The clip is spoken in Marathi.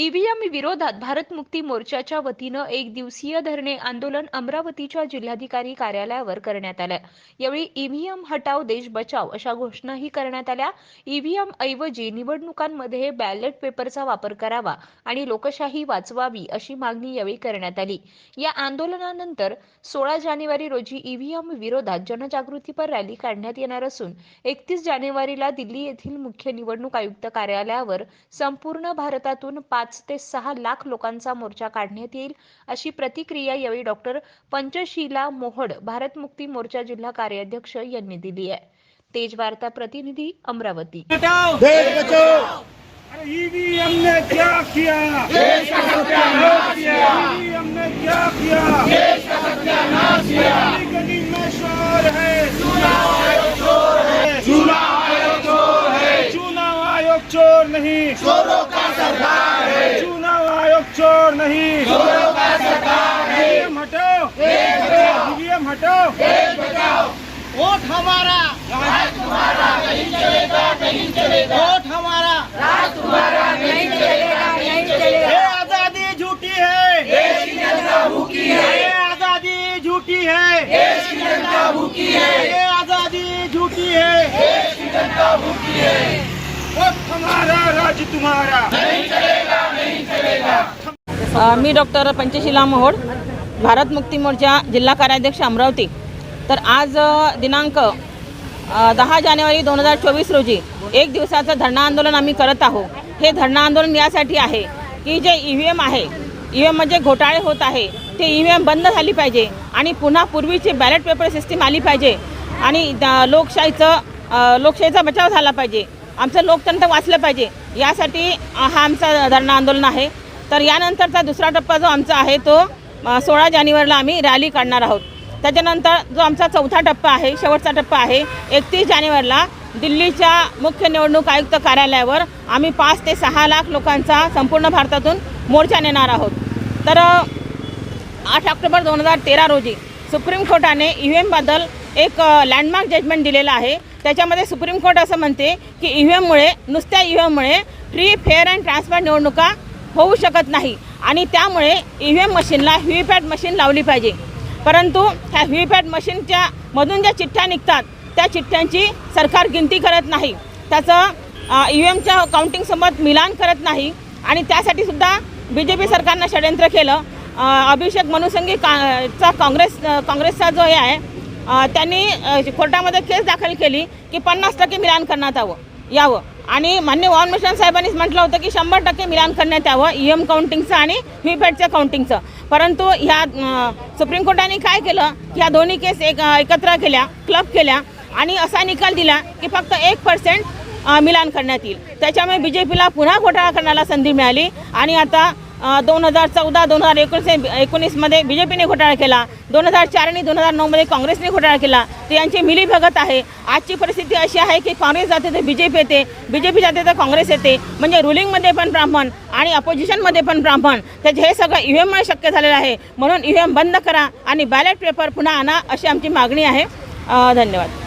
EV ईव्हीएम विरोधात भारत मुक्ती मोर्चाच्या वतीनं एक दिवसीय धरणे आंदोलन अमरावतीच्या जिल्हाधिकारी कार्यालयावर करण्यात आलं. यावेळी ईव्हीएम हटाव देश बचाव अशा घोषणाही करण्यात आल्या. ईव्हीएम ऐवजी निवडणुकांमध्ये बॅलेट पेपरचा वापर करावा आणि लोकशाही वाचवावी अशी मागणी यावेळी करण्यात आली. या आंदोलनानंतर सोळा जानेवारी रोजी ईव्हीएम विरोधात जनजागृतीपर रॅली काढण्यात येणार असून एकतीस जानेवारीला दिल्ली येथील मुख्य निवडणूक आयुक्त कार्यालयावर संपूर्ण भारतातून पाच ते सहा लाख लोकांचा मोर्चा काढण्यात येईल अशी प्रतिक्रिया यावेळी डॉक्टर पंचशीला मोहड भारत मुक्ती मोर्चा जिल्हा कार्याध्यक्ष यांनी दिली आहे. तेज वार्ता प्रतिनिधी अमरावती. हटाओ देश बचाओ! अरे ईवीएम ने क्या किया? देश का सत्यानाश किया! ईवीएम ने क्या किया? देश का सत्यानाश किया! गली गली में शोर है। चुनाव आयोग चोर है! चुनाव आयोग चोर है। चुनाव आयोग चोर नहीं! चोरों का चोर नहीं। हटाओ वोट हमारा राज तुम्हारा नहीं चलेगा नहीं चलेगा वोट हमारा। राज तुम्हारा नहीं चलेगा नहीं चलेगा आज़ादी झूठी है। देश की जनता भूखी है आज़ादी झूठी है। देश की जनता भूखी है आज़ादी झूठी है। देश की जनता भूखी है वोट हमारा राज तुम्हारा। अ, मी डॉक्टर पंचशीला मोहोड भारत मुक्ती मोर्चा जिल्हा कार्याध्यक्ष अमरावती. तर आज दिनांक दहा जानेवारी दोन हजार चोवीस रोजी एक दिवसाचं धरणा आंदोलन आम्ही करत आहोत. हे धरणा आंदोलन यासाठी आहे की जे ई व्ही एम आहे ई व्ही एम म्हणजे घोटाळे होत आहे ते ई व्ही एम बंद झाली पाहिजे आणि पुन्हा पूर्वीची बॅलेट पेपर सिस्टीम आली पाहिजे आणि द- लोकशाहीचं लोकशाहीचा बचाव झाला पाहिजे. आमचं लोकतंत्र वाचलं पाहिजे. यासाठी हा आमचा धरणा आंदोलन आहे. तर यानंतरचा दुसरा टप्पा जो आमचा आहे तो सोळा जानेवारीला आम्ही रॅली काढणार आहोत. त्याच्यानंतर जो आमचा चौथा टप्पा आहे शेवटचा टप्पा आहे एकतीस जानेवारीला दिल्लीच्या मुख्य निवडणूक आयुक्त कार्यालयावर आम्ही पाच ते सहा लाख लोकांचा संपूर्ण भारतातून मोर्चा नेणार आहोत. तर आठ ऑक्टोबर दोन हजार तेरा रोजी सुप्रीम कोर्टाने ई व्ही एमबद्दल एक लँडमार्क जजमेंट दिलेलं आहे. त्याच्यामध्ये सुप्रीम कोर्ट असं म्हणते की ई व्ही एममुळे नुसत्या ई व्ही एममुळे फ्री फेअर अँड ट्रान्सफर निवडणुका होऊ शकत नाही. आणि त्यामुळे ई व्ही एम मशीनला व्हीपॅड मशीन लावली पाहिजे. परंतु ह्या व्हीपॅड मशीनच्या मधून ज्या चिठ्ठ्या निघतात त्या चिठ्ठ्यांची सरकार गिनती करत नाही. त्याचं ई व्ही एमच्या काउंटिंगसोबत मिलान करत नाही. आणि त्यासाठी सुद्धा बी जे पी सरकारनं षडयंत्र केलं. अभिषेक मनुसंगी का चा काँग्रेस काँग्रेसचा जो हे आहे त्यांनी कोर्टामध्ये केस दाखल केली की पन्नास टक्के मिलान करण्यात यावं यावं. आणि मान्य वाहन मिशन साहेबांनीच म्हटलं होतं की शंभर टक्के मिलान करण्यात यावं ई एम काउंटिंगचं आणि व्हीपॅटच्या काउंटिंगचं परंतु ह्या सुप्रीम कोर्टाने काय केलं? ह्या दोन्ही केस एक एकत्र केल्या क्लब केल्या आणि असा निकाल दिला की फक्त एक पर्सेंट मिलान करण्यात येईल. त्याच्यामुळे बी जे पीला पुन्हा घोटाळा करण्याला संधी मिळाली आणि आता दोन हजार चौदा दोन हजार एकोणीस एकोणीसमध्ये बी जे पीने घोटाळा केला. दोन हजार चार आणि दोन हजार नऊमध्ये काँग्रेसने घोटाळा केला. तर यांची मिलीभगत आहे. आजची परिस्थिती अशी आहे की काँग्रेस जाते तर बी जे पी येते. बी जे पी जाते तर काँग्रेस येते. म्हणजे रुलिंगमध्ये पण ब्राह्मण आणि अपोजिशनमध्ये पण ब्राह्मण. त्याचे हे सगळं ई व्ही एममुळे शक्य झालेलं आहे. म्हणून ई व्ही एम बंद करा आणि बॅलेट पेपर पुन्हा आणा अशी आमची मागणी आहे. धन्यवाद.